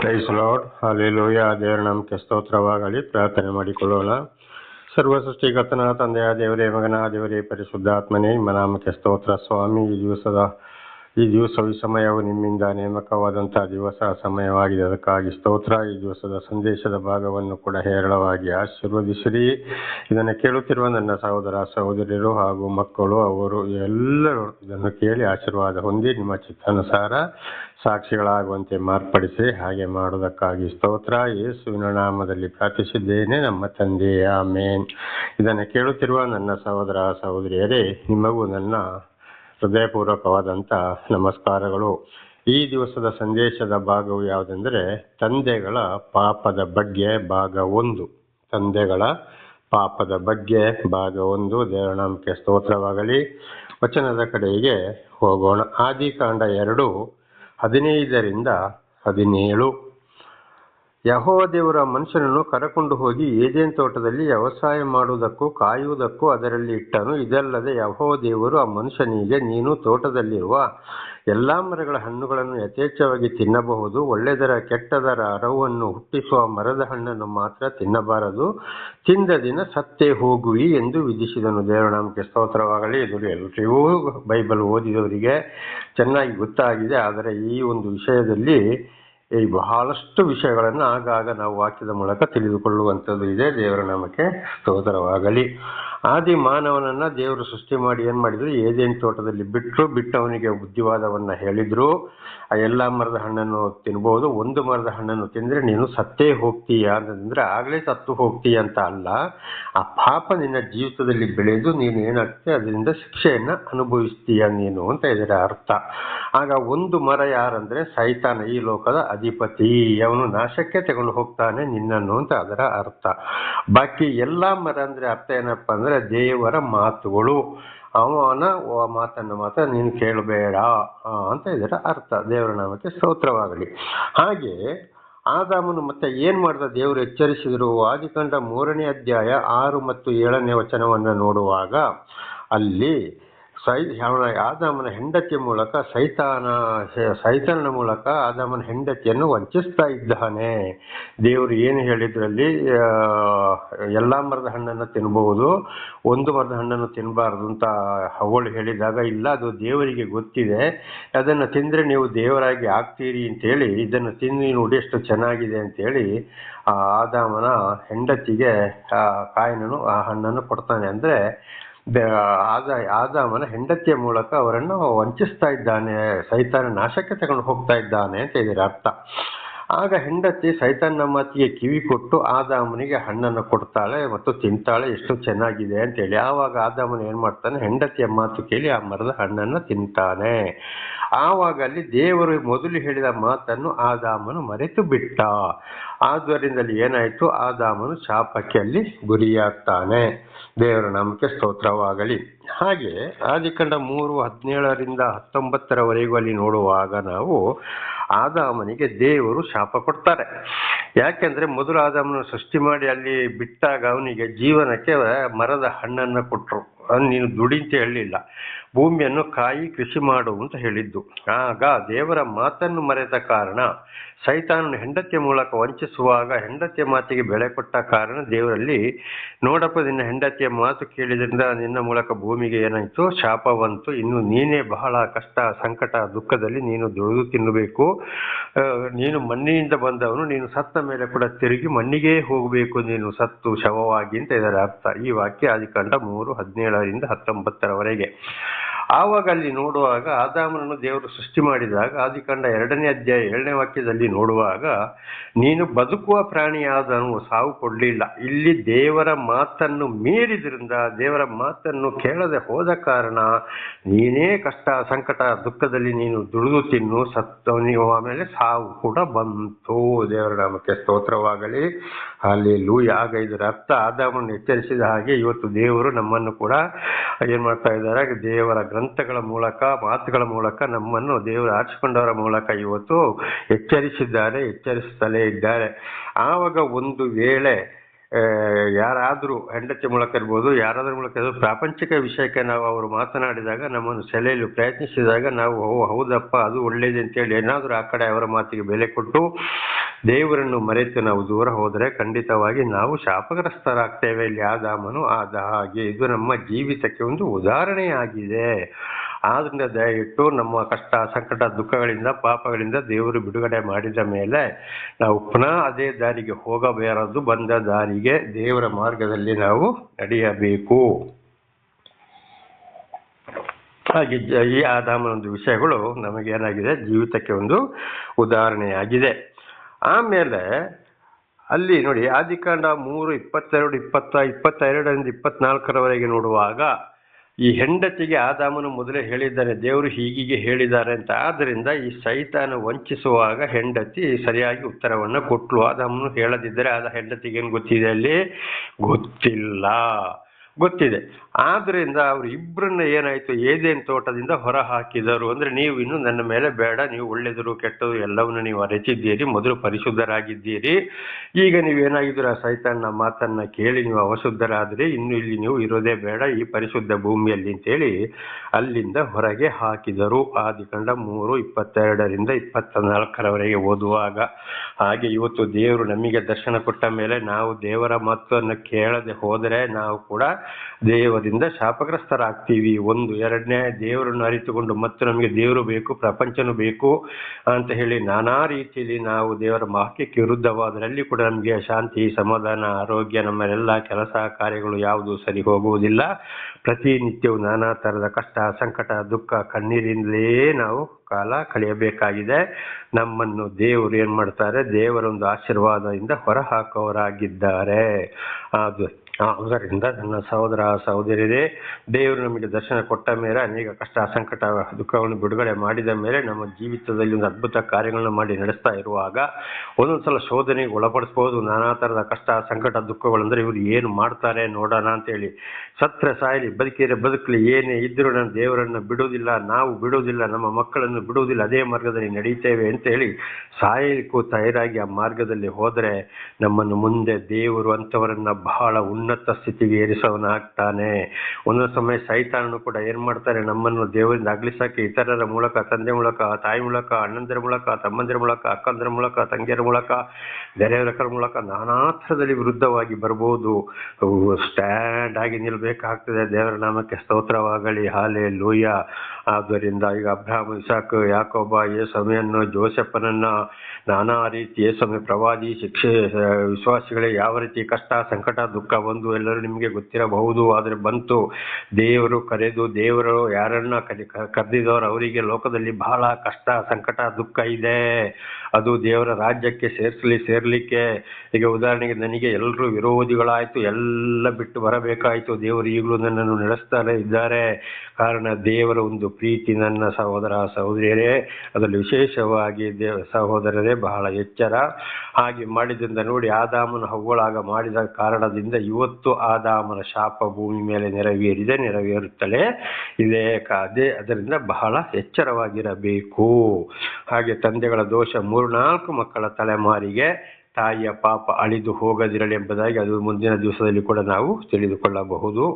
Price lord hallelujah ದೇವರ, ನಮಗೆ ಸ್ತೋತ್ರವಾಗಲಿ. ಪ್ರಾರ್ಥನೆ ಮಾಡಿಕೊಳ್ಳೋಣ. ಸರ್ವ ಸೃಷ್ಟಿಕರ್ತನ ತಂದೆಯ ದೇವರೇ, ಮಗನ ದೇವರೇ, ಪರಿಶುದ್ಧಾತ್ಮನೇ, ನಿಮ್ಮ ನಾಮಕ್ಕೆ ಸ್ತೋತ್ರ. ಸ್ವಾಮಿ, ಈ ದಿವಸದ ಈ ದಿವಸ ಈ ಸಮಯವು ನಿಮ್ಮಿಂದ ನೇಮಕವಾದಂತಹ ದಿವಸ ಸಮಯವಾಗಿದೆ. ಅದಕ್ಕಾಗಿ ಸ್ತೋತ್ರ. ಈ ದಿವಸದ ಸಂದೇಶದ ಭಾಗವನ್ನು ಕೂಡ ಹೇರಳವಾಗಿ ಆಶೀರ್ವದಿಸಿರಿ. ಇದನ್ನು ಕೇಳುತ್ತಿರುವ ನನ್ನ ಸಹೋದರ, ಸಹೋದರಿಯರು ಹಾಗೂ ಮಕ್ಕಳು, ಅವರು ಎಲ್ಲರೂ ಇದನ್ನು ಕೇಳಿ ಆಶೀರ್ವಾದ ಹೊಂದಿ ನಿಮ್ಮ ಚಿತ್ತಾನುಸಾರ ಸಾಕ್ಷಿಗಳಾಗುವಂತೆ ಮಾರ್ಪಡಿಸಿ, ಹಾಗೆ ಮಾಡುವುದಕ್ಕಾಗಿ ಸ್ತೋತ್ರ. ಯೇಸುವಿನ ನಾಮದಲ್ಲಿ ಪ್ರಾರ್ಥಿಸಿದ್ದೇನೆ, ನಮ್ಮ ತಂದೆಯ. ಮೇನ್ ಇದನ್ನು ಕೇಳುತ್ತಿರುವ ನನ್ನ ಸಹೋದರ, ಸಹೋದರಿಯರೇ, ನಿಮಗೂ ನನ್ನ ಹೃದಯಪೂರ್ವಕವಾದಂಥ ನಮಸ್ಕಾರಗಳು. ಈ ದಿವಸದ ಸಂದೇಶದ ಭಾಗವು ಯಾವುದೆಂದರೆ, ತಂದೆಗಳ ಪಾಪದ ಬಗ್ಗೆ ಭಾಗ ಒಂದು. ತಂದೆಗಳ ಪಾಪದ ಬಗ್ಗೆ ಭಾಗ ಒಂದು. ದೇವನಾಮಕ್ಕೆ ಸ್ತೋತ್ರವಾಗಲಿ. ವಚನದ ಕಡೆಗೆ ಹೋಗೋಣ. ಆದಿಕಾಂಡ ಎರಡು, ಹದಿನೈದರಿಂದ ಹದಿನೇಳು. ಯಹೋವ ದೇವರ ಮನುಷ್ಯನನ್ನು ಕರಕೊಂಡು ಹೋಗಿ ಏದೇನ್ ತೋಟದಲ್ಲಿ ವ್ಯವಸಾಯ ಮಾಡುವುದಕ್ಕೂ ಕಾಯುವುದಕ್ಕೂ ಅದರಲ್ಲಿ ಇಟ್ಟನು. ಇದಲ್ಲದೆ ಯಹೋ ದೇವರು ಆ ಮನುಷ್ಯನಿಗೆ, ನೀನು ತೋಟದಲ್ಲಿರುವ ಎಲ್ಲಾ ಮರಗಳ ಹಣ್ಣುಗಳನ್ನು ಯಥೇಚ್ಛವಾಗಿ ತಿನ್ನಬಹುದು. ಒಳ್ಳೆದರ ಕೆಟ್ಟದರ ಅರವನ್ನು ಹುಟ್ಟಿಸುವ ಮರದ ಹಣ್ಣನ್ನು ಮಾತ್ರ ತಿನ್ನಬಾರದು. ತಿಂದ ದಿನ ಸತ್ತೇ ಹೋಗುವಿ ಎಂದು ವಿಧಿಸಿದನು. ದೇವರ ನಾಮಕ್ಕೆ ಸ್ತೋತ್ರವಾಗಲಿ. ಇದು ಎಲ್ಲರಿಗೂ ಬೈಬಲ್ ಓದಿದವರಿಗೆ ಚೆನ್ನಾಗಿ ಗೊತ್ತಾಗಿದೆ. ಆದರೆ ಈ ಒಂದು ವಿಷಯದಲ್ಲಿ ಈ ಬಹಳಷ್ಟು ವಿಷಯಗಳನ್ನು ಆಗಾಗ ನಾವು ವಾಕ್ಯದ ಮೂಲಕ ತಿಳಿದುಕೊಳ್ಳುವಂಥದ್ದು ಇದೆ ದೇವರ ನಾಮಕ್ಕೆ ಸ್ತೋತ್ರವಾಗಲಿ. ಆದಿ ಮಾನವನನ್ನ ದೇವರು ಸೃಷ್ಟಿ ಮಾಡಿ ಏನ್ ಮಾಡಿದ್ರು? ಏದೇನ್ ತೋಟದಲ್ಲಿ ಬಿಟ್ಟರು ಬಿಟ್ಟವನಿಗೆ ಬುದ್ಧಿವಾದವನ್ನ ಹೇಳಿದ್ರು. ಆ ಎಲ್ಲಾ ಮರದ ಹಣ್ಣನ್ನು ತಿನ್ಬಹುದು ಒಂದು ಮರದ ಹಣ್ಣನ್ನು ತಿಂದ್ರೆ ನೀನು ಸತ್ತೇ ಹೋಗ್ತೀಯ ಅಂತಂದ್ರೆ ಆಗ್ಲೇ ಸತ್ತು ಹೋಗ್ತೀಯ ಅಂತ ಅಲ್ಲ. ಆ ಪಾಪ ನಿನ್ನ ಜೀವಿತದಲ್ಲಿ ಬೆಳೆದು ನೀನು ಏನಾಗ್ತೀಯ? ಅದರಿಂದ ಶಿಕ್ಷೆಯನ್ನ ಅನುಭವಿಸ್ತೀಯ ನೀನು ಅಂತ ಇದರ ಅರ್ಥ. ಆಗ ಒಂದು ಮರ ಯಾರಂದ್ರೆ ಸೈತಾನ ಈ ಲೋಕದ ಅಧಿಪತಿ. ಅವನು ನಾಶಕ್ಕೆ ತಗೊಂಡು ಹೋಗ್ತಾನೆ ನಿನ್ನನ್ನು ಅಂತ ಅದರ ಅರ್ಥ. ಬಾಕಿ ಎಲ್ಲಾ ಮರ ಅಂದ್ರೆ ಅರ್ಥ ಏನಪ್ಪ ಅಂದ್ರೆ ದೇವರ ಮಾತುಗಳು. ಅವನ ಮಾತನ್ನು ಮಾತ್ರ ನೀನು ಕೇಳಬೇಡ ಅಂತ ಇದರ ಅರ್ಥ. ದೇವರ ನಾಮಕ್ಕೆ ಸ್ತೋತ್ರವಾಗಲಿ. ಹಾಗೆ ಆದಾಮನು ಮತ್ತೆ ಏನ್ ಮಾಡ್ದ? ದೇವರು ಎಚ್ಚರಿಸಿದರು. ಆದಿಕಾಂಡ ಮೂರನೇ ಅಧ್ಯಾಯ ಆರು ಮತ್ತು ಏಳನೇ ವಚನವನ್ನು ನೋಡುವಾಗ ಅಲ್ಲಿ ಸೈ ಅವನ ಆದಾಮನ ಹೆಂಡತಿಯ ಮೂಲಕ ಸೈತಾನ, ಸೈತಾನನ ಮೂಲಕ ಆದಾಮನ ಹೆಂಡತಿಯನ್ನು ವಂಚಿಸ್ತಾ ಇದ್ದಾನೆ. ದೇವರು ಏನು ಹೇಳಿದ್ರಲ್ಲಿ ಎಲ್ಲ ಮರದ ಹಣ್ಣನ್ನು ತಿನ್ನಬಹುದು ಒಂದು ಮರದ ಹಣ್ಣನ್ನು ತಿನ್ನಬಾರ್ದು ಅಂತ ಅವಳು ಹೇಳಿದಾಗ, ಇಲ್ಲ, ಅದು ದೇವರಿಗೆ ಗೊತ್ತಿದೆ. ಅದನ್ನು ತಿಂದರೆ ನೀವು ದೇವರಾಗಿ ಆಗ್ತೀರಿ ಅಂತೇಳಿ, ಇದನ್ನು ತಿಂದು ನೋಡಿ ಎಷ್ಟು ಚೆನ್ನಾಗಿದೆ ಅಂತೇಳಿ, ಆ ಆದಾಮನ ಹೆಂಡತಿಗೆ ಆ ಕಾಯಿನನು ಆ ಹಣ್ಣನ್ನು ಕೊಡ್ತಾನೆ. ಅಂದ್ರೆ ಆದ ಆದಾಮನ ಹೆಂಡತಿಯ ಮೂಲಕ ಅವರನ್ನು ವಂಚಿಸ್ತಾ ಇದ್ದಾನೆ, ಸೈತಾನ ನಾಶಕ್ಕೆ ತಗೊಂಡು ಹೋಗ್ತಾ ಇದ್ದಾನೆ ಅಂತ ಇದರ ಅರ್ಥ. ಆಗ ಹೆಂಡತಿ ಸೈತಾನ ಮಾತಿಗೆ ಕಿವಿ ಕೊಟ್ಟು ಆದಾಮನಿಗೆ ಹಣ್ಣನ್ನು ಕೊಡ್ತಾಳೆ ಮತ್ತು ತಿಂತಾಳೆ, ಎಷ್ಟು ಚೆನ್ನಾಗಿದೆ ಅಂತೇಳಿ ಆವಾಗ ಆದಾಮನ ಏನ್ ಮಾಡ್ತಾನೆ, ಹೆಂಡತಿಯ ಮಾತು ಕೇಳಿ ಆ ಮರದ ಹಣ್ಣನ್ನು ತಿಂತಾನೆ. ಆವಾಗ ಅಲ್ಲಿ ದೇವರು ಮೊದಲು ಹೇಳಿದ ಮಾತನ್ನು ಆದಾಮನು ಮರೆತು ಬಿಟ್ಟ. ಆದ್ದರಿಂದಲೇ ಏನಾಯ್ತು ಆದಾಮನು ಶಾಪಕ್ಕೆ ಅಲ್ಲಿ ಗುರಿಯಾಗ್ತಾನೆ. ದೇವರ ನಾಮಕ್ಕೆ ಸ್ತೋತ್ರವಾಗಲಿ. ಹಾಗೆ ಆದಿಕಂಡ ಮೂರು ಹದಿನೇಳರಿಂದ ಹತ್ತೊಂಬತ್ತರವರೆಗೂ ಅಲ್ಲಿ ನೋಡುವಾಗ ನಾವು ಆದಾಮನಿಗೆ ದೇವರು ಶಾಪ ಕೊಡ್ತಾರೆ. ಯಾಕೆಂದ್ರೆ ಮೊದಲು ಆದಾಮನ ಸೃಷ್ಟಿ ಮಾಡಿ ಅಲ್ಲಿ ಬಿಟ್ಟಾಗ ಅವನಿಗೆ ಜೀವನಕ್ಕೆ ಮರದ ಹಣ್ಣನ್ನು ಅದ್ ನೀನು ದುಡಿ ಅಂತ ಹೇಳಲಿಲ್ಲ ಭೂಮಿಯನ್ನು ಕಾಯಿ ಕೃಷಿ ಮಾಡು ಅಂತ ಹೇಳಿದ್ದು. ಆಗ ದೇವರ ಮಾತನ್ನು ಮರೆತ ಕಾರಣ ಸೈತಾನನ ಹೆಂಡತಿಯ ಮೂಲಕ ವಂಚಿಸುವಾಗ ಹೆಂಡತಿಯ ಮಾತಿಗೆ ಬೆಳೆ ಕೊಟ್ಟ ಕಾರಣ ದೇವರಲ್ಲಿ ನೋಡಪ್ಪ, ನಿನ್ನ ಹೆಂಡತಿಯ ಮಾತು ಕೇಳಿದ್ರಿಂದ ನಿನ್ನ ಮೂಲಕ ಭೂಮಿಗೆ ಏನಾಯಿತು? ಶಾಪ ಬಂತು ಇನ್ನು ನೀನೇ ಬಹಳ ಕಷ್ಟ, ಸಂಕಟ, ದುಃಖದಲ್ಲಿ ನೀನು ದುಡಿದು ತಿನ್ನಬೇಕು. ನೀನು ಮಣ್ಣಿನಿಂದ ಬಂದವನು, ನೀನು ಸತ್ತ ಮೇಲೆ ಕೂಡ ತಿರುಗಿ ಮಣ್ಣಿಗೆ ಹೋಗಬೇಕು, ನೀನು ಸತ್ತು ಶವವಾಗಿ ಅಂತ ಇದರ ಅರ್ಥ. ಈ ವಾಕ್ಯ ಆದಿಕಾಂಡ ಮೂರು ಹದಿನೇಳರಿಂದ ಹತ್ತೊಂಬತ್ತರವರೆಗೆ. ಆವಾಗ ಅಲ್ಲಿ ನೋಡುವಾಗ ಆದಾಮನನ್ನು ದೇವರು ಸೃಷ್ಟಿ ಮಾಡಿದಾಗ ಆದಿಕಾಂಡ ಎರಡನೇ ಅಧ್ಯಾಯ ಎರಡನೇ ವಾಕ್ಯದಲ್ಲಿ ನೋಡುವಾಗ, ನೀನು ಬದುಕುವ ಪ್ರಾಣಿಯಾದನು ಸಾವು ಕೊಡಲಿಲ್ಲ. ಇಲ್ಲಿ ದೇವರ ಮಾತನ್ನು ಮೀರಿದ್ರಿಂದ, ದೇವರ ಮಾತನ್ನು ಕೇಳದೆ ಹೋದ ಕಾರಣ ನೀನೇ ಕಷ್ಟ, ಸಂಕಟ, ದುಃಖದಲ್ಲಿ ನೀನು ದುಡಿದು ತಿನ್ನು, ಸತ್ತು, ನೀವು ಆಮೇಲೆ ಸಾವು ಕೂಡ ಬಂತು. ದೇವರ ನಾಮಕ್ಕೆ ಸ್ತೋತ್ರವಾಗಲಿ. ಅಲ್ಲಿ ಲೂಯ್ ಆಗ ಇದರ ಅರ್ಥ ಆದಾಮನ್ನು ಎಚ್ಚರಿಸಿದ ಹಾಗೆ ಇವತ್ತು ದೇವರು ನಮ್ಮನ್ನು ಕೂಡ ಏನ್ ಮಾಡ್ತಾ ಇದ್ದಾರೆ, ದೇವರ ಗ್ರಂಥಗಳ ಮೂಲಕ, ಮಾತುಗಳ ಮೂಲಕ ನಮ್ಮನ್ನು ದೇವರು ಆರಿಸಿಕೊಂಡವರ ಮೂಲಕ ಇವತ್ತು ಎಚ್ಚರಿಸಿದ್ದಾರೆ, ಎಚ್ಚರಿಸುತ್ತಲೇ ಇದ್ದಾರೆ. ಆವಾಗ ಒಂದು ವೇಳೆ ಯಾರಾದ್ರೂ ಹೆಂಡತಿ ಮೂಲಕ ಇರ್ಬೋದು ಯಾರಾದ್ರ ಮೂಲಕ ಇರ್ಬೋದು, ಪ್ರಾಪಂಚಿಕ ವಿಷಯಕ್ಕೆ ನಾವು ಅವರು ಮಾತನಾಡಿದಾಗ ನಮ್ಮನ್ನು ಸೆಲೆಯಲು ಪ್ರಯತ್ನಿಸಿದಾಗ ನಾವು ಹೌದಪ್ಪ ಅದು ಒಳ್ಳೇದು ಅಂತೇಳಿ ಏನಾದರೂ ಆ ಕಡೆ ಅವರ ಮಾತಿಗೆ ಬೆಲೆ ಕೊಟ್ಟು ದೇವರನ್ನು ಮರೆತು ನಾವು ದೂರ ಹೋದರೆ ಖಂಡಿತವಾಗಿ ನಾವು ಶಾಪಗ್ರಸ್ತರಾಗ್ತೇವೆ. ಇಲ್ಲಿ ಆದಾಮನು ಆದ ಹಾಗೆ. ಇದು ನಮ್ಮ ಜೀವಿತಕ್ಕೆ ಒಂದು ಉದಾಹರಣೆಯಾಗಿದೆ. ಆದ್ರಿಂದ ದಯವಿಟ್ಟು ನಮ್ಮ ಕಷ್ಟ, ಸಂಕಟ, ದುಃಖಗಳಿಂದ, ಪಾಪಗಳಿಂದ ದೇವರು ಬಿಡುಗಡೆ ಮಾಡಿದ ಮೇಲೆ ನಾವು ಪುನಃ ಅದೇ ದಾರಿಗೆ ಹೋಗಬಾರದು ಬಂದ ದಾರಿಗೆ ದೇವರ ಮಾರ್ಗದಲ್ಲಿ ನಾವು ನಡೆಯಬೇಕು. ಹಾಗೆ ಈ ಆದಾಮನ ಒಂದು ವಿಷಯಗಳು ನಮಗೇನಾಗಿದೆ? ಜೀವಿತಕ್ಕೆ ಒಂದು ಉದಾಹರಣೆಯಾಗಿದೆ. ಆಮೇಲೆ ಅಲ್ಲಿ ನೋಡಿ, ಆದಿಕಾಂಡ ಮೂರು ಇಪ್ಪತ್ತೆರಡು, ಇಪ್ಪತ್ತ, ಇಪ್ಪತ್ತೆರಡರಿಂದ ಇಪ್ಪತ್ನಾಲ್ಕರವರೆಗೆ ನೋಡುವಾಗ ಈ ಹೆಂಡತಿಗೆ ಆದಾಮನು ಮೊದಲೇ ಹೇಳಿದ್ದಾನೆ, ದೇವರು ಹೀಗೀಗೆ ಹೇಳಿದ್ದಾರೆ ಅಂತ. ಆದ್ದರಿಂದ ಈ ಸೈತಾನ ವಂಚಿಸುವಾಗ ಹೆಂಡತಿ ಸರಿಯಾಗಿ ಉತ್ತರವನ್ನು ಕೊಟ್ಲು. ಆದಾಮನು ಹೇಳದಿದ್ದರೆ ಆದ ಹೆಂಡತಿಗೆ ಏನು ಗೊತ್ತಿದೆ ಅಲ್ಲಿ? ಗೊತ್ತಿಲ್ಲ. ಗೊತ್ತಿದೆ. ಆದ್ರಿಂದ ಅವ್ರು ಇಬ್ಬರನ್ನ ಏನಾಯ್ತು, ಏದೇನ್ ತೋಟದಿಂದ ಹೊರ ಹಾಕಿದರು ಅಂದ್ರೆ ನೀವು ಇನ್ನು ನನ್ನ ಮೇಲೆ ಬೇಡ, ನೀವು ಒಳ್ಳೆದರು, ಕೆಟ್ಟದು ಎಲ್ಲವನ್ನು ನೀವು ಅರೆಚಿದ್ದೀರಿ ಮೊದಲು ಪರಿಶುದ್ಧರಾಗಿದ್ದೀರಿ. ಈಗ ನೀವೇನಾಗಿದ್ದೀರ ಸೈತಾನ್ನ ಮಾತನ್ನ ಕೇಳಿ ನೀವು ಅವಶುದ್ಧರಾದ್ರೆ, ಇನ್ನು ಇಲ್ಲಿ ನೀವು ಇರೋದೇ ಬೇಡ, ಈ ಪರಿಶುದ್ಧ ಭೂಮಿಯಲ್ಲಿ ಅಂತೇಳಿ ಅಲ್ಲಿಂದ ಹೊರಗೆ ಹಾಕಿದರು. ಆದಿಕಂಡ ಮೂರು, ಇಪ್ಪತ್ತೆರಡರಿಂದ ಇಪ್ಪತ್ತ ನಾಲ್ಕರವರೆಗೆ ಓದುವಾಗ ಹಾಗೆ ಇವತ್ತು ದೇವರು ನಮಗೆ ದರ್ಶನ ಕೊಟ್ಟ ಮೇಲೆ ನಾವು ದೇವರ ಮಾತನ್ನು ಕೇಳದೆ ಹೋದರೆ ನಾವು ಕೂಡ ದೇವರಿಂದ ಶಾಪಗ್ರಸ್ತರಾಗ್ತೀವಿ. ಒಂದು, ಎರಡನೇ ದೇವರನ್ನು ಅರಿತುಕೊಂಡು ಮತ್ತು ನಮಗೆ ದೇವರು ಬೇಕು, ಪ್ರಪಂಚನೂ ಬೇಕು ಅಂತ ಹೇಳಿ ನಾನಾ ರೀತಿಯಲ್ಲಿ ನಾವು ದೇವರ ವಾಕ್ಯಕ್ಕೆ ವಿರುದ್ಧವಾದರಲ್ಲಿ ಕೂಡ ನಮಗೆ ಶಾಂತಿ, ಸಮಾಧಾನ, ಆರೋಗ್ಯ ನಮ್ಮಲ್ಲೆಲ್ಲ ಕೆಲಸ ಕಾರ್ಯಗಳು ಯಾವುದು ಸರಿ ಹೋಗುವುದಿಲ್ಲ. ಪ್ರತಿನಿತ್ಯವೂ ನಾನಾ ಥರದ ಕಷ್ಟ, ಸಂಕಟ, ದುಃಖ ಕಣ್ಣೀರಿಂದಲೇ ನಾವು ಕಾಲ ಕಳೆಯಬೇಕಾಗಿದೆ. ನಮ್ಮನ್ನು ದೇವರು ಏನ್ ಮಾಡ್ತಾರೆ? ದೇವರೊಂದು ಆಶೀರ್ವಾದದಿಂದ ಹೊರ ಹಾಕುವವರಾಗಿದ್ದಾರೆ ಅದು ಅದರಿಂದ ನನ್ನ ಸಹೋದರ, ಸಹೋದರಿಯರೇ, ದೇವರು ನಮಗೆ ದರ್ಶನ ಕೊಟ್ಟ ಮೇಲೆ ಅನೇಕ ಕಷ್ಟ, ಸಂಕಟ ದುಃಖವನ್ನು ಬಿಡುಗಡೆ ಮಾಡಿದ ಮೇಲೆ ನಮ್ಮ ಜೀವಿತದಲ್ಲಿ ಒಂದು ಅದ್ಭುತ ಕಾರ್ಯಗಳನ್ನು ಮಾಡಿ ನಡೆಸ್ತಾ ಇರುವಾಗ ಒಂದೊಂದ್ಸಲ ಶೋಧನೆಗೆ ಒಳಪಡಿಸ್ಬೋದು ನಾನಾ ಥರದ ಕಷ್ಟ, ಸಂಕಟ ದುಃಖಗಳು ಅಂದ್ರೆ ಇವರು ಏನು ಮಾಡ್ತಾರೆ ನೋಡೋಣ ಅಂತೇಳಿ. ಸತ್ರ ಸಾಯಲಿ, ಬದುಕಿದ್ರೆ ಬದುಕಲಿ, ಏನೇ ಇದ್ದರೂ ನಾನು ದೇವರನ್ನು ಬಿಡುವುದಿಲ್ಲ, ನಾವು ಬಿಡುವುದಿಲ್ಲ, ನಮ್ಮ ಮಕ್ಕಳನ್ನು ಬಿಡುವುದಿಲ್ಲ, ಅದೇ ಮಾರ್ಗದಲ್ಲಿ ನಡೀತೇವೆ ಅಂತೇಳಿ ಸಾಯಲಿಕ್ಕೂ ತಯಾರಾಗಿ ಆ ಮಾರ್ಗದಲ್ಲಿ ಹೋದರೆ ನಮ್ಮನ್ನು ಮುಂದೆ ದೇವರು ಅಂಥವರನ್ನು ಬಹಳ ಉನ್ನತ ಸ್ಥಿತಿಗೆ ಏರಿಸೋನಾಗ್ತಾನೆ ಒಂದೊಂದು ಸಮಯ ಸೈತಾನನು ಕೂಡ ಏನ್ ಮಾಡ್ತಾರೆ? ನಮ್ಮನ್ನು ದೇವರಿಂದ ಅಗಲಿಸಕ್ಕೆ ಇತರರ ಮೂಲಕ, ತಂದೆ ಮೂಲಕ, ತಾಯಿ ಮೂಲಕ, ಅಣ್ಣಂದಿರ ಮೂಲಕ, ತಮ್ಮಂದಿರ ಮೂಲಕ, ಅಕ್ಕಂದಿರ ಮೂಲಕ, ತಂಗಿಯರ ಮೂಲಕ ಬೇರೆಯವರ ಮೂಲಕ ನಾನಾ ಥರದಲ್ಲಿ ವಿರುದ್ಧವಾಗಿ ಬರ್ಬೋದು. ಸ್ಟ್ಯಾಂಡ್ ಆಗಿ ನಿಲ್ಬೇಕಾಗ್ತದೆ. ದೇವರ ನಾಮಕ್ಕೆ ಸ್ತೋತ್ರವಾಗಲಿ. ಹಾಲೆ ಲೂಯ ಆದ್ದರಿಂದ ಈಗ ಅಬ್ರಾಹ್ಮ, ಇಸಾಕ್, ಯಾಕೋಬ ಯೇಸಮೆಯನ್ನು ಜೋಸೆಫನನ್ನ ನಾನಾ ರೀತಿ ಯೇಸಮೆ ಪ್ರವಾದಿ ಶಿಕ್ಷೆ ವಿಶ್ವಾಸಿಗಳೇ ಯಾವ ರೀತಿ ಕಷ್ಟ, ಸಂಕಟ, ದುಃಖ ಬಂದು ಎಲ್ಲರೂ ನಿಮಗೆ ಗೊತ್ತಿರಬಹುದು. ಆದರೆ ಬಂತು, ದೇವರು ಕರೆದು, ದೇವರು ಯಾರನ್ನ ಕರೆ ಕರೆದಿದವರು ಅವರಿಗೆ ಲೋಕದಲ್ಲಿ ಬಹಳ ಕಷ್ಟ, ಸಂಕಟ, ದುಃಖ ಇದೆ. ಅದು ದೇವರ ರಾಜ್ಯಕ್ಕೆ ಸೇರಿಸಲಿ, ಸೇರ್ಲಿಕ್ಕೆ. ಈಗ ಉದಾಹರಣೆಗೆ ನನಗೆ ಎಲ್ಲರೂ ವಿರೋಧಿಗಳಾಯ್ತು, ಎಲ್ಲ ಬಿಟ್ಟು ಬರಬೇಕಾಯ್ತು. ದೇವರು ಈಗಲೂ ನನ್ನನ್ನು ನಡೆಸ್ತಾನೆ ಇದ್ದಾರೆ. ಕಾರಣ ದೇವರ ಒಂದು ಪ್ರೀತಿ ನನ್ನ ಸಹೋದರ, ಸಹೋದರಿಯರೇ. ಅದರಲ್ಲಿ ವಿಶೇಷವಾಗಿ ದೇವ ಸಹೋದರರೇ, ಬಹಳ ಎಚ್ಚರ. ಹಾಗೆ ಮಾಡಿದ್ರಿಂದ ನೋಡಿ, ಆದಾಮನ ಹವ್ವಳಾಗ ಮಾಡಿದ ಕಾರಣದಿಂದ ಇವತ್ತು ಆದಾಮನ ಶಾಪ ಭೂಮಿ ಮೇಲೆ ನೆರವೇರಿದೆ, ನೆರವೇರುತ್ತಲೇ ಇದೆ ಕಾದೆ. ಅದರಿಂದ ಬಹಳ ಎಚ್ಚರವಾಗಿರಬೇಕು. ಹಾಗೆ ತಂದೆಗಳ ದೋಷ ಮೂರ್ನಾಲ್ಕು ಮಕ್ಕಳ ತಲೆಮಾರಿಗೆ ತಾಯಿಯ ಪಾಪ ಅಳಿದು ಹೋಗದಿರಲಿ ಎಂಬುದಾಗಿ ಅದು ಮುಂದಿನ ದಿವಸದಲ್ಲಿ ಕೂಡ ನಾವು ತಿಳಿದುಕೊಳ್ಳಬಹುದು.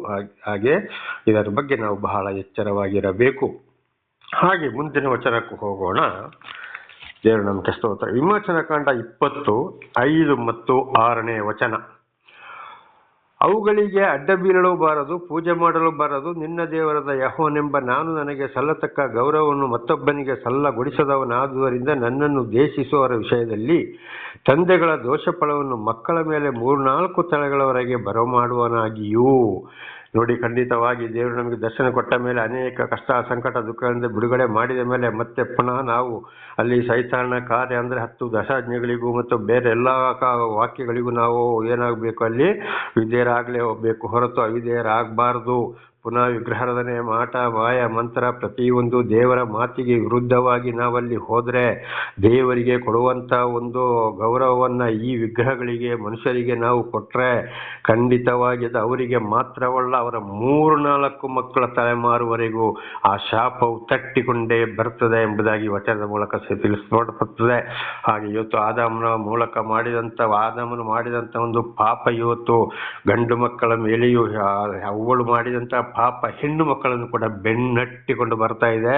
ಹಾಗ್- ಇದರ ಬಗ್ಗೆ ನಾವು ಬಹಳ ಎಚ್ಚರವಾಗಿರಬೇಕು. ಹಾಗೆ ಮುಂದಿನ ವಚನಕ್ಕೆ ಹೋಗೋಣ. ದೇವರು ನಮಗೆ ಸ್ತೋತ್ರ. ವಿಮೋಚನ ಕಾಂಡ ಇಪ್ಪತ್ತು, ಐದು ಮತ್ತು ಆರನೇ ವಚನ. ಅವುಗಳಿಗೆ ಅಡ್ಡ ಬೀಳಲು ಬಾರದು, ಪೂಜೆ ಮಾಡಲು ಬಾರದು. ನಿನ್ನ ದೇವರಾದ ಯಹೋನೆಂಬ ನಾನು ನನಗೆ ಸಲ್ಲತಕ್ಕ ಗೌರವವನ್ನು ಮತ್ತೊಬ್ಬನಿಗೆ ಸಲ್ಲಗೊಡಿಸದವನಾದುದರಿಂದ ನನ್ನನ್ನು ದ್ವೇಷಿಸುವವರ ವಿಷಯದಲ್ಲಿ ತಂದೆಗಳ ದೋಷಫಲವನ್ನು ಮಕ್ಕಳ ಮೇಲೆ ಮೂರ್ನಾಲ್ಕು ತಲೆಗಳವರೆಗೆ ಬರಮಾಡುವನಾಗಿಯೂ ನೋಡಿ, ಖಂಡಿತವಾಗಿ ದೇವರು ನಮಗೆ ದರ್ಶನ ಕೊಟ್ಟ ಮೇಲೆ ಅನೇಕ ಕಷ್ಟ, ಸಂಕಟ, ದುಃಖಗಳಿಂದ ಬಿಡುಗಡೆ ಮಾಡಿದ ಮೇಲೆ ಮತ್ತೆ ಪುನಃ ನಾವು ಅಲ್ಲಿ ಸೈತಾನ ಕಾರ್ಯ ಅಂದರೆ ಹತ್ತು ದಶಾಜ್ಞೆಗಳಿಗೂ ಮತ್ತು ಬೇರೆ ಎಲ್ಲ ವಾಕ್ಯಗಳಿಗೂ ನಾವು ಏನಾಗಬೇಕು ಅಲ್ಲಿ? ವಿಧೇಯರಾಗಲೇ ಹೋಗಬೇಕು ಹೊರತು ಅವಿಧೇಯರಾಗಬಾರ್ದು. ಪುನಃ ವಿಗ್ರಹಾರಾಧನೆ ಮಾಟ ಮಾಯ ಮಂತ್ರ ಪ್ರತಿಯೊಂದು ದೇವರ ಮಾತಿಗೆ ವಿರುದ್ಧವಾಗಿ ನಾವಲ್ಲಿ ಹೋದರೆ ದೇವರಿಗೆ ಕೊಡುವಂತ ಒಂದು ಗೌರವವನ್ನು ಈ ವಿಗ್ರಹಗಳಿಗೆ, ಮನುಷ್ಯರಿಗೆ ನಾವು ಕೊಟ್ಟರೆ ಖಂಡಿತವಾಗಿ ಅದು ಅವರಿಗೆ ಮಾತ್ರವಲ್ಲ, ಅವರ ಮೂರು ನಾಲ್ಕು ಮಕ್ಕಳ ತಲೆಮಾರುವರೆಗೂ ಆ ಶಾಪವು ತಟ್ಟಿಕೊಂಡೇ ಬರ್ತದೆ ಎಂಬುದಾಗಿ ವಚನದ ಮೂಲಕ ತಿಳಿಸ್ಕೊಡ್ತದೆ ಹಾಗೆ ಇವತ್ತು ಆದಾಮನ ಮೂಲಕ ಮಾಡಿದಂತ, ಆದಾಮನು ಮಾಡಿದಂತ ಒಂದು ಪಾಪ ಇವತ್ತು ಗಂಡು ಮಕ್ಕಳ ಮೇಲೆಯೂ ಅವಳು ಮಾಡಿದಂತ ಪಾಪ ಹೆಣ್ಣು ಮಕ್ಕಳನ್ನು ಕೂಡ ಬೆನ್ನಟ್ಟಿಕೊಂಡು ಬರ್ತಾ ಇದೆ.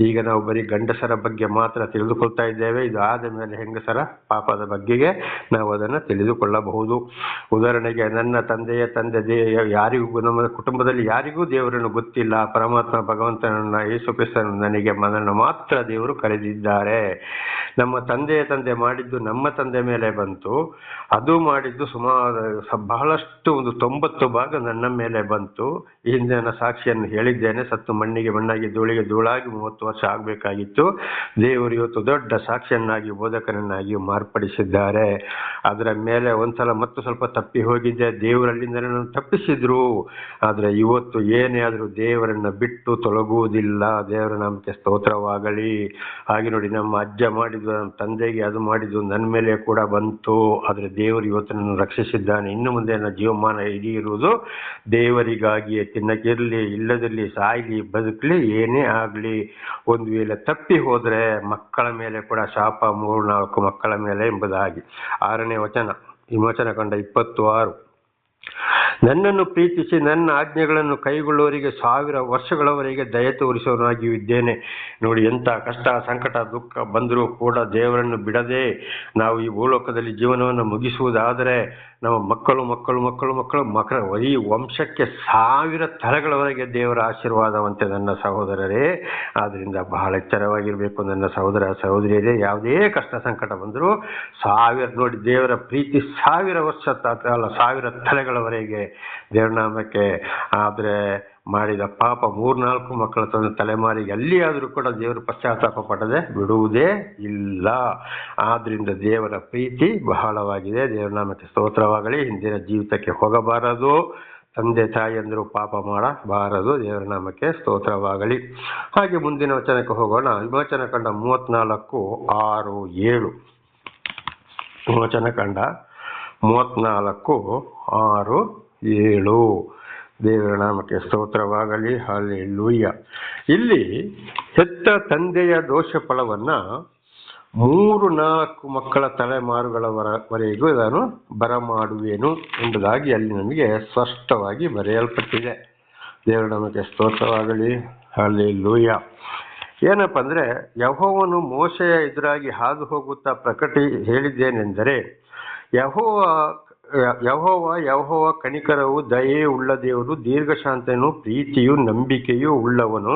ಈಗ ನಾವು ಬರೀ ಗಂಡಸರ ಬಗ್ಗೆ ಮಾತ್ರ ತಿಳಿದುಕೊಳ್ತಾ ಇದ್ದೇವೆ. ಇದು ಆದ ಮೇಲೆ ಹೆಂಗಸರ ಪಾಪದ ಬಗ್ಗೆಗೆ ನಾವು ಅದನ್ನು ತಿಳಿದುಕೊಳ್ಳಬಹುದು. ಉದಾಹರಣೆಗೆ ನನ್ನ ತಂದೆಯ ತಂದೆ ದೇ, ಯಾರಿಗೂ ನಮ್ಮ ಕುಟುಂಬದಲ್ಲಿ ಯಾರಿಗೂ ದೇವರನ್ನು ಗೊತ್ತಿಲ್ಲ. ಪರಮಾತ್ಮ ಭಗವಂತನನ್ನ, ಯೇಸು ಕ್ರಿಸ್ತನನ್ನು ನನಗೆ ಮನನ್ನು ಮಾತ್ರ ದೇವರು ಕರೆದಿದ್ದಾರೆ. ನಮ್ಮ ತಂದೆಯ ತಂದೆ ಮಾಡಿದ್ದು ನಮ್ಮ ತಂದೆ ಮೇಲೆ ಬಂತು. ಅದು ಮಾಡಿದ್ದು ಸುಮಾರು ಬಹಳಷ್ಟು ಒಂದು ತೊಂಬತ್ತು ಭಾಗ ನನ್ನ ಮೇಲೆ ಬಂತು. ಈ ಹಿಂದೆ ನನ್ನ ಸಾಕ್ಷಿಯನ್ನು ಹೇಳಿದ್ದೇನೆ. ಸತ್ತು ಮಣ್ಣಿಗೆ ಮಣ್ಣಾಗಿ ಧೂಳಿಗೆ ಧೂಳಾಗಿ ಮೂವತ್ತು ವರ್ಷ ಆಗಬೇಕಾಗಿತ್ತು. ದೇವರು ಇವತ್ತು ದೊಡ್ಡ ಸಾಕ್ಷಿಯನ್ನಾಗಿ, ಬೋಧಕನನ್ನಾಗಿ ಮಾರ್ಪಡಿಸಿದ್ದಾರೆ. ಅದರ ಮೇಲೆ ಒಂದ್ಸಲ ಮತ್ತು ಸ್ವಲ್ಪ ತಪ್ಪಿ ಹೋಗಿದ್ದೆ. ದೇವರಲ್ಲಿಂದ ನನ್ನನ್ನು ತಪ್ಪಿಸಿದ್ರು. ಆದರೆ ಇವತ್ತು ಏನೇ ಆದರೂ ದೇವರನ್ನ ಬಿಟ್ಟು ತೊಲಗುವುದಿಲ್ಲ. ದೇವರ ನಾಮಕ್ಕೆ ಸ್ತೋತ್ರವಾಗಲಿ. ಹಾಗೆ ನೋಡಿ, ನಮ್ಮ ಅಜ್ಜ ಮಾಡಿದ್ದು, ನಮ್ಮ ತಂದೆಗೆ ಅದು ಮಾಡಿದ್ದು ನನ್ನ ಮೇಲೆ ಕೂಡ ಬಂತು. ಆದರೆ ದೇವರು ಇವತ್ತು ನನ್ನ ರಕ್ಷಿಸಿದ್ದಾನೆ. ಇನ್ನು ಮುಂದೆ ನನ್ನ ಜೀವಮಾನ ಇಡೀ ಇರುವುದು ದೇವರಿಗಾಗಿಯೇ ತಿನ್ನಕ್ಕಿರಲಿ ಇಲ್ಲದಲ್ಲಿ ಸಾಯ್ಲಿ, ಬದುಕಲಿ, ಏನೇ ಆಗಲಿ, ಒಂದು ವೇಳೆ ತಪ್ಪಿ ಹೋದರೆ ಮಕ್ಕಳ ಮೇಲೆ ಕೂಡ ಶಾಪ ಮೂರು ನಾಲ್ಕು ಮಕ್ಕಳ ಮೇಲೆ ಎಂಬುದಾಗಿ. ಆರನೇ ವಚನ, ವಿಮೋಚನ ಕಂಡ ಇಪ್ಪತ್ತು ಆರು. ನನ್ನನ್ನು ಪ್ರೀತಿಸಿ ನನ್ನ ಆಜ್ಞೆಗಳನ್ನು ಕೈಗೊಳ್ಳುವವರಿಗೆ ಸಾವಿರ ವರ್ಷಗಳವರೆಗೆ ದಯ ತೋರಿಸುವವನಾಗಿಯೂ ಇದ್ದೇನೆ ನೋಡಿ, ಎಂಥ ಕಷ್ಟ, ಸಂಕಟ, ದುಃಖ ಬಂದರೂ ಕೂಡ ದೇವರನ್ನು ಬಿಡದೆ ನಾವು ಈ ಭೂಲೋಕದಲ್ಲಿ ಜೀವನವನ್ನು ಮುಗಿಸುವುದಾದರೆ ನಮ್ಮ ಮಕ್ಕಳು ಮಕ್ಕಳು ಮಕ್ಕಳು ಮಕ್ಕಳು, ಮಕ್ಕಳ ಈ ವಂಶಕ್ಕೆ ಸಾವಿರ ತಲೆಗಳವರೆಗೆ ದೇವರ ಆಶೀರ್ವಾದವಂತೆ ನನ್ನ ಸಹೋದರರೇ. ಆದ್ದರಿಂದ ಬಹಳ ಎಚ್ಚರವಾಗಿರಬೇಕು ನನ್ನ ಸಹೋದರ ಸಹೋದರಿಯರೇ. ಯಾವುದೇ ಕಷ್ಟ, ಸಂಕಟ ಬಂದರೂ ಸಾವಿರ ನೋಡಿ ದೇವರ ಪ್ರೀತಿ ಸಾವಿರ ವರ್ಷ ಅಲ್ಲ ಸಾವಿರ ತಲೆಗಳವರೆಗೆ ದೇವರ ಆದ್ರೆ ಮಾಡಿದ ಪಾಪ ಮೂರ್ನಾಲ್ಕು ಮಕ್ಕಳ ತಂದೆ ತಲೆಮಾರಿಗೆ ಎಲ್ಲಿಯಾದರೂ ಕೂಡ ದೇವರು ಪಶ್ಚಾತ್ತಾಪ ಪಡದೆ ಬಿಡುವುದೇ ಇಲ್ಲ. ಆದ್ದರಿಂದ ದೇವರ ಪ್ರೀತಿ ಬಹಳವಾಗಿದೆ. ದೇವರ ನಾಮಕ್ಕೆ ಸ್ತೋತ್ರವಾಗಲಿ. ಹಿಂದಿನ ಜೀವಿತಕ್ಕೆ ಹೋಗಬಾರದು. ತಂದೆ ತಾಯಿಯಂದರು ಪಾಪ ಮಾಡಬಾರದು. ದೇವರ ನಾಮಕ್ಕೆ ಸ್ತೋತ್ರವಾಗಲಿ. ಹಾಗೆ ಮುಂದಿನ ವಚನಕ್ಕೆ ಹೋಗೋಣ. ವಿಮೋಚನ ಕಂಡ ಮೂವತ್ನಾಲ್ಕು, ಆರು, ಏಳು. ವಿಮೋಚನ ಕಂಡ ಮೂವತ್ನಾಲ್ಕು, ಆರು ಏಳು. ದೇವರ ನಾಮಕ್ಕೆ ಸ್ತೋತ್ರವಾಗಲಿ. ಹಾಲೆ ಲೂಯ್ಯ ಇಲ್ಲಿ ಹೆತ್ತ ತಂದೆಯ ದೋಷ ಫಲವನ್ನ ಮೂರು ನಾಲ್ಕು ಮಕ್ಕಳ ತಲೆಮಾರುಗಳವರೆಗೂ ನಾನು ಬರಮಾಡುವೆನು ಎಂಬುದಾಗಿ ಅಲ್ಲಿ ನಮಗೆ ಸ್ಪಷ್ಟವಾಗಿ ಬರೆಯಲ್ಪಟ್ಟಿದೆ. ದೇವರ ನಮಗೆ ಸ್ತೋತ್ರವಾಗಲಿ. ಅಲ್ಲಿ ಲೂಯ್ಯ ಏನಪ್ಪ ಅಂದರೆ, ಯಹೋವನು ಮೋಶೆಯ ಎದುರಾಗಿ ಹಾದು ಹೋಗುತ್ತಾ ಪ್ರಕಟಿ ಹೇಳಿದ್ದೇನೆಂದರೆ, ಯಹೋವ ಯಹೋವ ಯಹೋವ ಕಣಿಕರವು ದಯೆ ಉಳ್ಳ ದೇವರು ದೀರ್ಘಶಾಂತನು ಪ್ರೀತಿಯು ನಂಬಿಕೆಯೂ ಉಳ್ಳವನು.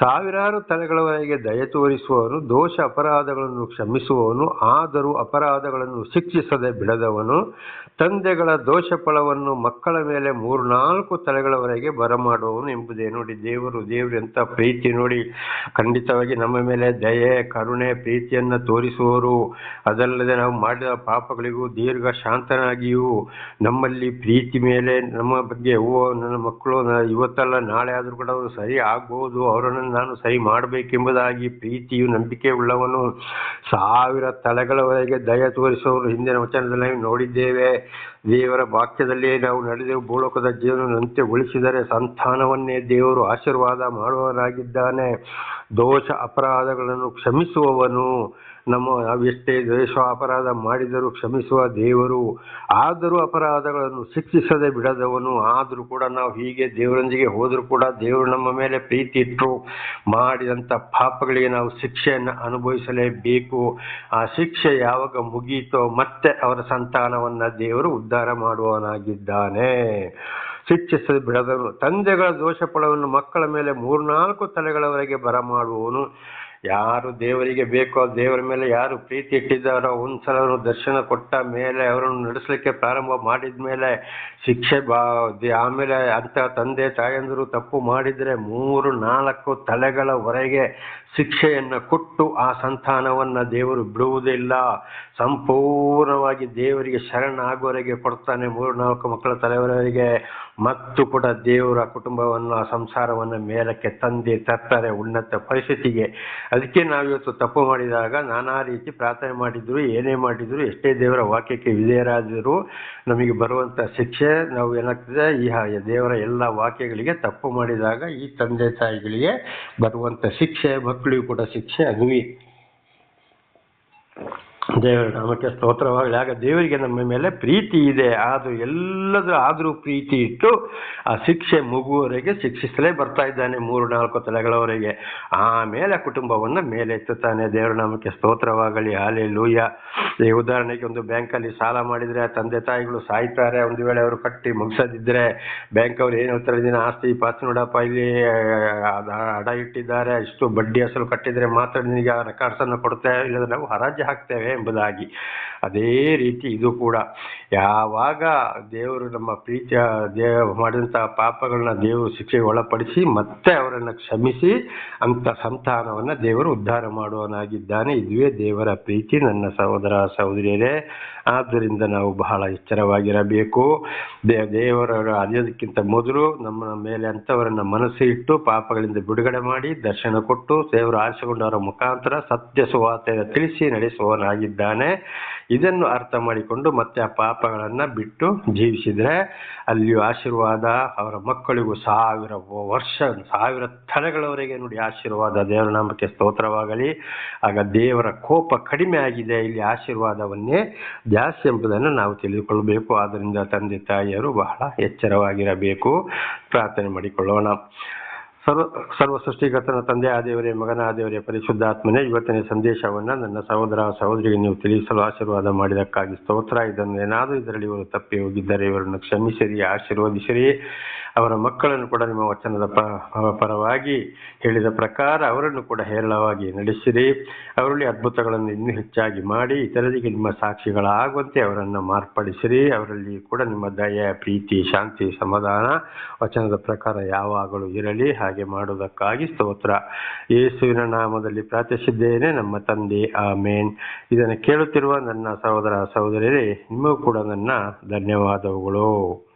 ಸಾವಿರಾರು ತಲೆಗಳವರೆಗೆ ದಯ ತೋರಿಸುವವನು, ದೋಷ ಅಪರಾಧಗಳನ್ನು ಕ್ಷಮಿಸುವವನು, ಆದರೂ ಅಪರಾಧಗಳನ್ನು ಶಿಕ್ಷಿಸದೆ ಬಿಡದವನು. ತಂದೆಗಳ ದೋಷ ಫಲವನ್ನು ಮಕ್ಕಳ ಮೇಲೆ ಮೂರ್ನಾಲ್ಕು ತಲೆಗಳವರೆಗೆ ಬರಮಾಡುವವನು ಎಂಬುದೇ ನೋಡಿ. ದೇವರು ದೇವರು ಎಂತ ಪ್ರೀತಿ ನೋಡಿ. ಖಂಡಿತವಾಗಿ ನಮ್ಮ ಮೇಲೆ ದಯೆ, ಕರುಣೆ, ಪ್ರೀತಿಯನ್ನು ತೋರಿಸುವವರು. ಅದಲ್ಲದೆ ನಾವು ಮಾಡಿದ ಪಾಪಗಳಿಗೂ ದೀರ್ಘ ಶಾಂತನಾಗಿಯೂ ನಮ್ಮಲ್ಲಿ ಪ್ರೀತಿ ಮೇಲೆ ನಮ್ಮ ಬಗ್ಗೆ, ಓ, ನನ್ನ ಮಕ್ಕಳು ಇವತ್ತಲ್ಲ, ನಾಳೆ ಆದರೂ ಕೂಡ ಅವರು ಸರಿ ಆಗ್ಬೋದು, ಅವರನ್ನು ನಾನು ಸರಿ ಮಾಡಬೇಕೆಂಬುದಾಗಿ ಪ್ರೀತಿಯು ನಂಬಿಕೆ ಉಳ್ಳವನು ಸಾವಿರ ತಲೆಗಳವರೆಗೆ ದಯ ತೋರಿಸುವವರು ಹಿಂದಿನ ವಚನದಲ್ಲಿ ನೋಡಿದ್ದೇವೆ. ದೇವರ ವಾಕ್ಯದಲ್ಲಿ ನಾವು ನಡೆದೆವು ಭೂಲೋಕದ ಜೀವನದಂತೆ ಉಳಿಸಿದರೆ ಸಂತಾನವನ್ನೇ ದೇವರು ಆಶೀರ್ವಾದ ಮಾಡುವವನಾಗಿದ್ದಾನೆ. ದೋಷ ಅಪರಾಧಗಳನ್ನು ಕ್ಷಮಿಸುವವನು. ನಮ್ಮ ನಾವೆಷ್ಟೇ ದ್ವೇಷ ಅಪರಾಧ ಮಾಡಿದರೂ ಕ್ಷಮಿಸುವ ದೇವರು, ಆದರೂ ಅಪರಾಧಗಳನ್ನು ಶಿಕ್ಷಿಸದೆ ಬಿಡದವನು, ಆದರೂ ಕೂಡ ನಾವು ಹೀಗೆ ದೇವರೊಂದಿಗೆ ಹೋದರೂ ಕೂಡ ದೇವರು ನಮ್ಮ ಮೇಲೆ ಪ್ರೀತಿ ಇಟ್ಟರು ಮಾಡಿದಂಥ ಪಾಪಗಳಿಗೆ ನಾವು ಶಿಕ್ಷೆಯನ್ನು ಅನುಭವಿಸಲೇಬೇಕು. ಆ ಶಿಕ್ಷೆ ಯಾವಾಗ ಮುಗಿಯಿತೋ ಮತ್ತೆ ಅವರ ಸಂತಾನವನ್ನು ದೇವರು ಉದ್ಧಾರ ಮಾಡುವವನಾಗಿದ್ದಾನೆ. ಶಿಕ್ಷಿಸದೆ ಬಿಡದವನು, ತಂದೆಗಳ ದೋಷ ಫಲವನ್ನು ಮಕ್ಕಳ ಮೇಲೆ ಮೂರ್ನಾಲ್ಕು ತಲೆಗಳವರೆಗೆ ಬರಮಾಡುವವನು. ಯಾರು ದೇವರಿಗೆ ಬೇಕೋ ದೇವರ ಮೇಲೆ ಯಾರು ಪ್ರೀತಿ ಇಟ್ಟಿದ್ದಾರೋ ಒಂದ್ಸಲ ದರ್ಶನ ಕೊಟ್ಟ ಮೇಲೆ, ಅವರನ್ನು ನಡೆಸಲಿಕ್ಕೆ ಪ್ರಾರಂಭ ಮಾಡಿದ ಮೇಲೆ, ಶಿಕ್ಷೆ ಬಾ ಆಮೇಲೆ ಅಂತ ತಂದೆ ತಾಯಂದಿರು ತಪ್ಪು ಮಾಡಿದರೆ ಮೂರು, ನಾಲ್ಕು ತಲೆಗಳವರೆಗೆ ಶಿಕ್ಷೆಯನ್ನು ಕೊಟ್ಟು ಆ ಸಂತಾನವನ್ನು ದೇವರು ಬಿಡುವುದಿಲ್ಲ ಸಂಪೂರ್ಣವಾಗಿ ದೇವರಿಗೆ ಶರಣಾಗುವವರೆಗೆ ಕೊಡ್ತಾನೆ ಮೂರು, ನಾಲ್ಕು ಮಕ್ಕಳ ತಲೆವರೆಗೆ ಮತ್ತು ಕೂಡ ದೇವರ ಕುಟುಂಬವನ್ನು, ಆ ಸಂಸಾರವನ್ನು ಮೇಲಕ್ಕೆ ತಂದೆ ತರ್ತಾರೆ ಉನ್ನತ ಪರಿಸ್ಥಿತಿಗೆ. ಅದಕ್ಕೆ ನಾವಿವತ್ತು ತಪ್ಪು ಮಾಡಿದಾಗ ನಾನಾ ರೀತಿ ಪ್ರಾರ್ಥನೆ ಮಾಡಿದ್ರು, ಏನೇ ಮಾಡಿದ್ರು, ಎಷ್ಟೇ ದೇವರ ವಾಕ್ಯಕ್ಕೆ ವಿಧೇಯರಾದರೂ ನಮಗೆ ಬರುವಂಥ ಶಿಕ್ಷೆ ನಾವು ಏನಾಗ್ತದೆ, ಈ ದೇವರ ಎಲ್ಲ ವಾಕ್ಯಗಳಿಗೆ ತಪ್ಪು ಮಾಡಿದಾಗ ಈ ತಂದೆ ತಾಯಿಗಳಿಗೆ ಬರುವಂಥ ಶಿಕ್ಷೆ, ಮಕ್ಕಳಿಗೂ ಕೂಡ ಶಿಕ್ಷೆ ಅದುವಿ ದೇವರ, ನಾಮಕ್ಕೆ ಸ್ತೋತ್ರವಾಗಲಿ. ಆಗ ದೇವರಿಗೆ ನಮ್ಮ ಮೇಲೆ ಪ್ರೀತಿ ಇದೆ. ಆದರೂ ಎಲ್ಲದರ ಆದರೂ ಪ್ರೀತಿ ಇಟ್ಟು ಆ ಶಿಕ್ಷೆ ಮುಗುವವರೆಗೆ ಶಿಕ್ಷಿಸಲೇ ಬರ್ತಾ ಇದ್ದಾನೆ ಮೂರು ನಾಲ್ಕು ತಲೆಗಳವರೆಗೆ. ಆಮೇಲೆ ಕುಟುಂಬವನ್ನು ಮೇಲೆ ಎತ್ತುತ್ತಾನೆ ದೇವರ ನಾಮಕ್ಕೆ ಸ್ತೋತ್ರವಾಗಲಿ. ಹಾಲೆ ಲೂಯ ಈ ಉದಾಹರಣೆಗೆ ಒಂದು ಬ್ಯಾಂಕಲ್ಲಿ ಸಾಲ ಮಾಡಿದರೆ ತಂದೆ ತಾಯಿಗಳು ಸಾಯ್ತಾರೆ. ಒಂದು ವೇಳೆ ಅವರು ಕಟ್ಟಿ ಮುಗಿಸದಿದ್ದರೆ ಬ್ಯಾಂಕ್ ಅವ್ರು ಏನು ಹೇಳ್ತಾರೆ ದಿನ ಆಸ್ತಿ ಪಾಸ್ತಿ ನೋಡಪ್ಪ, ಇಲ್ಲಿ ಅಡ ಇಟ್ಟಿದ್ದಾರೆ. ಇಷ್ಟು ಬಡ್ಡಿ ಅಸಲು ಕಟ್ಟಿದರೆ ಮಾತ್ರ ನಿನಗೆ ಆ ರೆಕಾರ್ಡ್ಸನ್ನು ಕೊಡ್ತೇವೆ ಇಲ್ಲದ್ರೆ ನಾವು ಹರಾಜು ಹಾಕ್ತೇವೆ ಎಂಬುದಾಗಿ. ಅದೇ ರೀತಿ ಇದು ಕೂಡ. ಯಾವಾಗ ದೇವರು ನಮ್ಮ ಪ್ರೀತಿಯ ದೇವ ಮಾಡಿದಂತಹ ಪಾಪಗಳನ್ನ ದೇವರು ಶಿಕ್ಷೆಗೆ ಒಳಪಡಿಸಿ ಮತ್ತೆ ಅವರನ್ನು ಕ್ಷಮಿಸಿ ಅಂತ ಸಂತಾನವನ್ನ ದೇವರು ಉದ್ಧಾರ ಮಾಡುವನಾಗಿದ್ದಾನೆ ಇದುವೇ ದೇವರ ಪ್ರೀತಿ. ನನ್ನ ಸಹೋದರ ಸಹೋದರಿಯರೇ ಆದ್ದರಿಂದ ನಾವು ಬಹಳ ಎಚ್ಚರವಾಗಿರಬೇಕು. ದೇ, ದೇವರ ಅರಿಯೋದಕ್ಕಿಂತ ಮೊದಲು ನಮ್ಮ ಮೇಲೆ ಅಂಥವರನ್ನ ಮನಸ್ಸು ಇಟ್ಟು ಪಾಪಗಳಿಂದ ಬಿಡುಗಡೆ ಮಾಡಿ ದರ್ಶನ ಕೊಟ್ಟು ದೇವರು ಆರಿಸಿಕೊಂಡವರ ಮುಖಾಂತರ ಸತ್ಯ ಸುವಾರ್ತೆಯನ್ನು ತಿಳಿಸಿ ನಡೆಸುವವನಾಗಿದ್ದಾನೆ. ಇದನ್ನು ಅರ್ಥ ಮಾಡಿಕೊಂಡು ಮತ್ತೆ ಆ ಪಾಪಗಳನ್ನು ಬಿಟ್ಟು ಜೀವಿಸಿದರೆ ಅಲ್ಲಿಯೂ ಆಶೀರ್ವಾದ ಅವರ ಮಕ್ಕಳಿಗೂ ಸಾವಿರ ವರ್ಷ, ಸಾವಿರ ತಲೆಗಳವರೆಗೆ ನೋಡಿ ಆಶೀರ್ವಾದ, ದೇವರ ನಾಮಕ್ಕೆ ಸ್ತೋತ್ರವಾಗಲಿ. ಆಗ ದೇವರ ಕೋಪ ಕಡಿಮೆ ಆಗಿದೆ, ಇಲ್ಲಿ ಆಶೀರ್ವಾದವನ್ನೇ ಜಾಸ್ತಿ ಎಂಬುದನ್ನು ನಾವು ತಿಳಿದುಕೊಳ್ಳಬೇಕು ಆದ್ದರಿಂದ ತಂದೆ ತಾಯಿಯರು ಬಹಳ ಎಚ್ಚರವಾಗಿರಬೇಕು. ಪ್ರಾರ್ಥನೆ ಮಾಡಿಕೊಳ್ಳೋಣ. ಸರ್ವ ಸರ್ವ ಸೃಷ್ಟಿಕರ್ತನ ತಂದೆ ಆದೇವರೇ ಮಗನ ಆದೇವರೇ ಪರಿಶುದ್ಧಾತ್ಮನೇ, ಇವತ್ತಿನ ಸಂದೇಶವನ್ನ ನನ್ನ ಸಹೋದರ ಸಹೋದರಿಗೆ ನೀವು ತಿಳಿಸಲು ಆಶೀರ್ವಾದ ಮಾಡಿದಕ್ಕಾಗಿ ಸ್ತೋತ್ರ. ಇದನ್ನು ಏನಾದರೂ ಇದರಲ್ಲಿ ಇವರು ತಪ್ಪಿ ಹೋಗಿದ್ದರೆ, ಇವರನ್ನು ಕ್ಷಮಿಸಿರಿ, ಆಶೀರ್ವದಿಸಿರಿ. ಅವರ ಮಕ್ಕಳನ್ನು ಕೂಡ ನಿಮ್ಮ ವಚನದ ಪರವಾಗಿ ಹೇಳಿದ ಪ್ರಕಾರ ಅವರನ್ನು ಕೂಡ ಹೇರಳವಾಗಿ ನಡೆಸಿರಿ. ಅವರಲ್ಲಿ ಅದ್ಭುತಗಳನ್ನು ಇನ್ನೂ ಹೆಚ್ಚಾಗಿ ಮಾಡಿ, ಇತರರಿಗೆ ನಿಮ್ಮ ಸಾಕ್ಷಿಗಳಾಗುವಂತೆ ಅವರನ್ನು ಮಾರ್ಪಡಿಸಿರಿ. ಅವರಲ್ಲಿ ಕೂಡ ನಿಮ್ಮ ದಯ, ಪ್ರೀತಿ, ಶಾಂತಿ, ಸಮಾಧಾನ ವಚನದ ಪ್ರಕಾರ ಯಾವಾಗಲೂ ಇರಲಿ. ಹಾಗೆ ಮಾಡುವುದಕ್ಕಾಗಿ ಸ್ತೋತ್ರ. ಯೇಸುವಿನ ನಾಮದಲ್ಲಿ ಪ್ರಾರ್ಥಿಸಿದ್ದೇನೆ. ನಮ್ಮ ತಂದೆ, ಆಮೇನ್. ಇದನ್ನು ಕೇಳುತ್ತಿರುವ ನನ್ನ ಸಹೋದರ ಸಹೋದರಿಯರೇ, ನಿಮಗೂ ಕೂಡ ನನ್ನ ಧನ್ಯವಾದಗಳು.